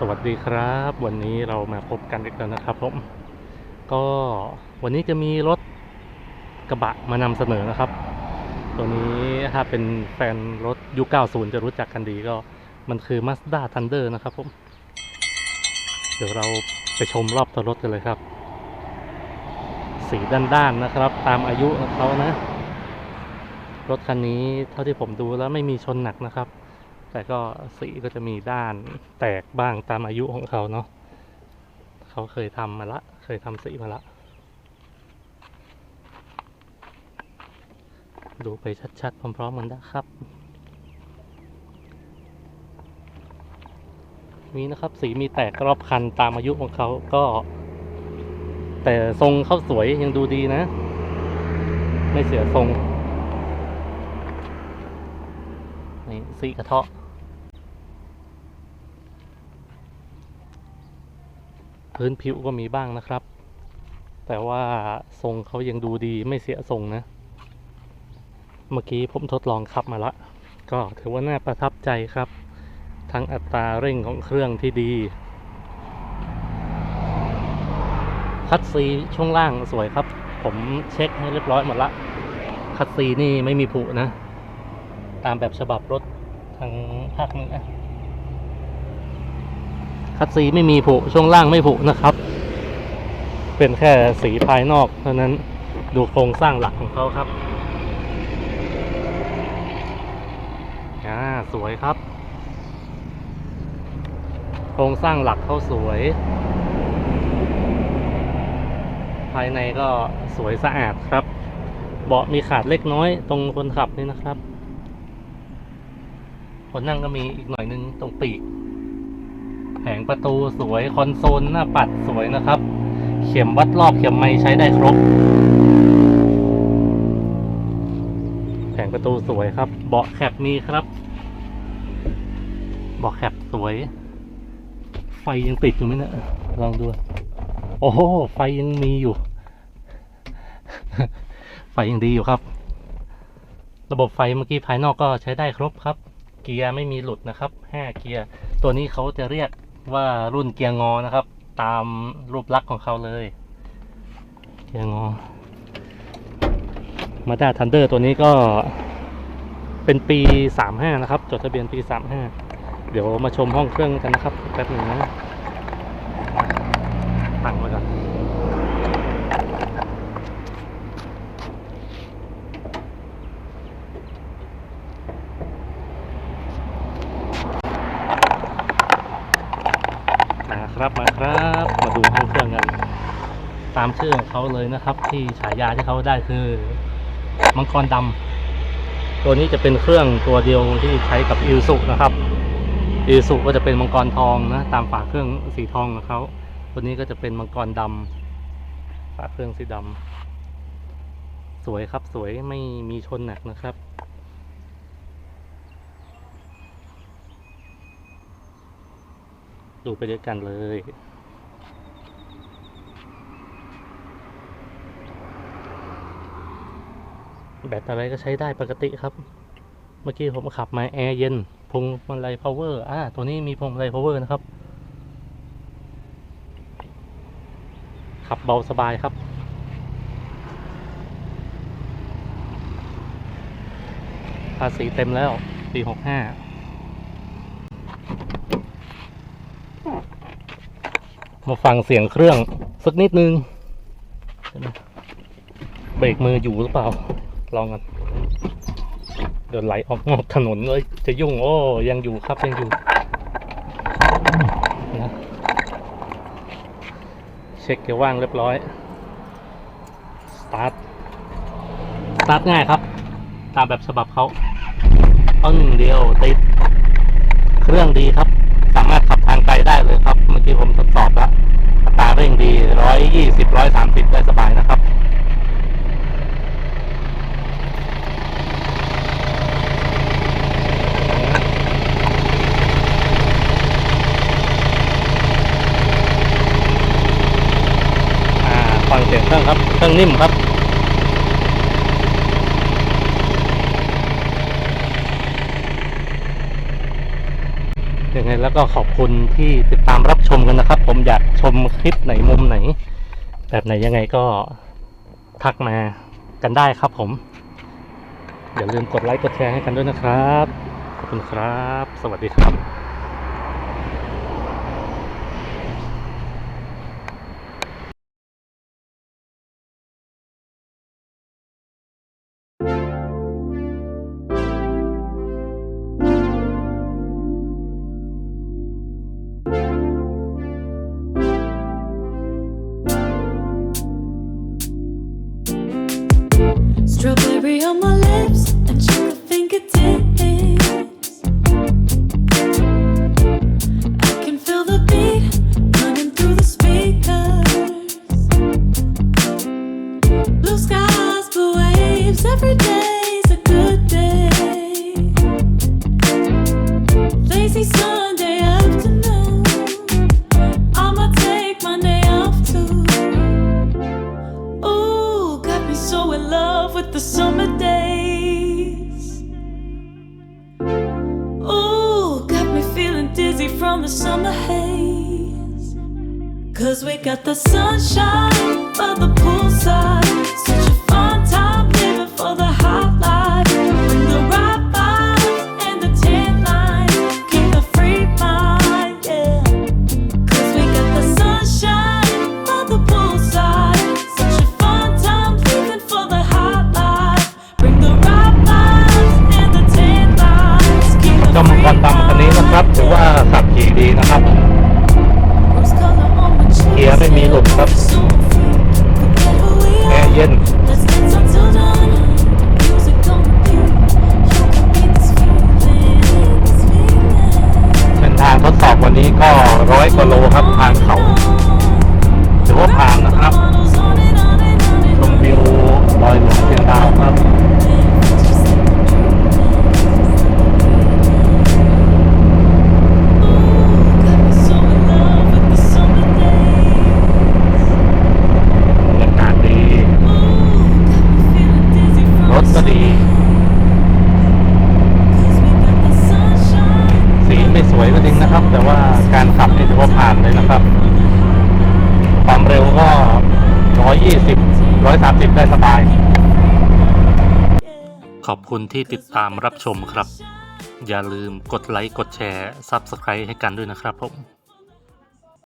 สวัสดีครับ วันนี้เรามาพบกันอีกแล้วนะครับผมก็วันนี้จะมีรถกระบะมานำเสนอนะครับ ตัวนี้ถ้าเป็นแฟนรถยุค90 จะรู้จักกันดีก็มันคือ Mazda Thunder นะครับผม เดี๋ยวเราไปชมรอบตัวรถกันเลยครับ สีด้านๆนะครับ ตามอายุของเขานะ รถคันนี้เท่าที่ผมดูแล้วไม่มีชนหนักนะครับ แต่ก็สีก็จะมีด้านแตกบ้างตามอายุของเขาเนาะเขาเคยทำมาละ เคยทำสีมาละ ดูไปชัดๆ พร้อมๆกันนะครับมีนะครับ สีมีแตกรอบคันตามอายุของเขาก็ แต่ทรงเขาสวยยังดูดีนะ ไม่เสียทรงนี่สีกระเทาะ พื้นผิวก็มีบ้างนะครับ แต่ว่าทรงเขายังดูดีไม่เสียทรงนะ เมื่อกี้ผมทดลองขับมาละ ก็ถือว่าน่าประทับใจครับ ทั้งอัตราเร่งของเครื่องที่ดีคัดซีช่วงล่างสวยครับ ผมเช็คให้เรียบร้อยหมดละคัดซีนี่ไม่มีผุนะ ตามแบบฉบับรถทางภาคเหนือ คัดซีไม่มีผุช่วงล่างไม่ผุนะครับ เป็นแค่สีภายนอกเท่านั้นดูโครงสร้างหลักของเขาครับอ่าสวยครับ โครงสร้างหลักเขาสวย ภายในก็สวยสะอาดครับ เบาะมีขาดเล็กน้อยตรงคนขับนี่นะครับคนนั่งก็มีอีกหน่อยนึงตรงปีก งประตูสวยคอนโซลหน้าปัดสวยนะครับ เข็มวัดรอบเข็มไม้ใช้ได้ครบ แผงประตูสวยครับ เบาะแคปมีครับ เบาะแคปสวย ไฟยังติดอยู่ไหมเนะลองดู โอ้โหไฟยังมีอยู่ ไฟยังดีอยู่ครับ ระบบไฟเมื่อกี้ภายนอกก็ใช้ได้ครบครับ เกียร์ไม่มีหลุดนะครับ 5 เกียร์ ตัวนี้เขาจะเรียก ว่ารุ่นเกียร์งอนะครับ ตามรูปลักษณ์ของเขาเลย เกียร์งอมาด้าทันเดอร์ตัวนี้ก็เป็นปี 35 นะครับ จดทะเบียนปี 35 เดี๋ยวมาชมห้องเครื่องกันนะครับแป๊บหนึ่งนะตั้งไว้ก่อน มาครับมาครับ มาดูห้องเครื่องกัน ตามชื่อของเขาเลยนะครับ ที่ฉายาที่เขาได้คือมังกรดำตัวนี้จะเป็นเครื่องตัวเดียวที่ใช้กับอิลสุนะครับอิลสุก็จะเป็นมังกรทองนะ ตามฝาเครื่องสีทองของเขาตัวนี้ก็จะเป็นมังกรดำฝาเครื่องสีดำสวยครับสวยไม่มีชนหนักนะครับดูไปด้วยกันเลย แบตอะไรก็ใช้ได้ปกติครับ เมื่อกี้ผมขับมาแอร์เย็นพวงมาลัยพาวเวอร์อ่าตัวนี้มีพวงมาลัยพาวเวอร์นะครับ ขับเบาสบายครับภาษีเต็มแล้วปีหกห้ามาฟังเสียงเครื่องสักนิดนึงเดี๋ยวนะเบรกมืออยู่หรือเปล่า ลองกันเดี๋ยวไหลออกนอกถนนเลยจะยุ่งโอ้ยังอยู่ครับยังอยู่นะเช็คเกียร์ว่างเรียบร้อยสตาร์ทสตาร์ทง่ายครับ ตามแบบฉบับเขาต้นเดียวติดเครื่องดีครับ สามารถขับทางไกลได้เลยครับ เมื่อกี้ผมทดสอบแล้วตาเร่งดีร้อยยี่สิบร้อยสามสิบได้สบายนะครับ อ่าฟัง เสียงเครื่องครับเครื่องนิ่มครับยังยังไงแล้วก็ขอบคุณที่ติดตามรับชมกันนะครับ ผมอยากชมคลิปไหนมุมไหน แบบไหนยังไงก็ทักมากันได้ครับผม อย่าลืมกดไลค์กดแชร์ให้กันด้วยนะครับ ขอบคุณครับ สวัสดีครับ Strawberry on my lips and sugar fingertips. We got the sunshine by the poolside. มีหลุมครับ 130 ได้สบาย ขอบคุณที่ติดตามรับชมครับ อย่าลืมกดไลค์ กดแชร์ Subscribe ให้กันด้วยนะครับผม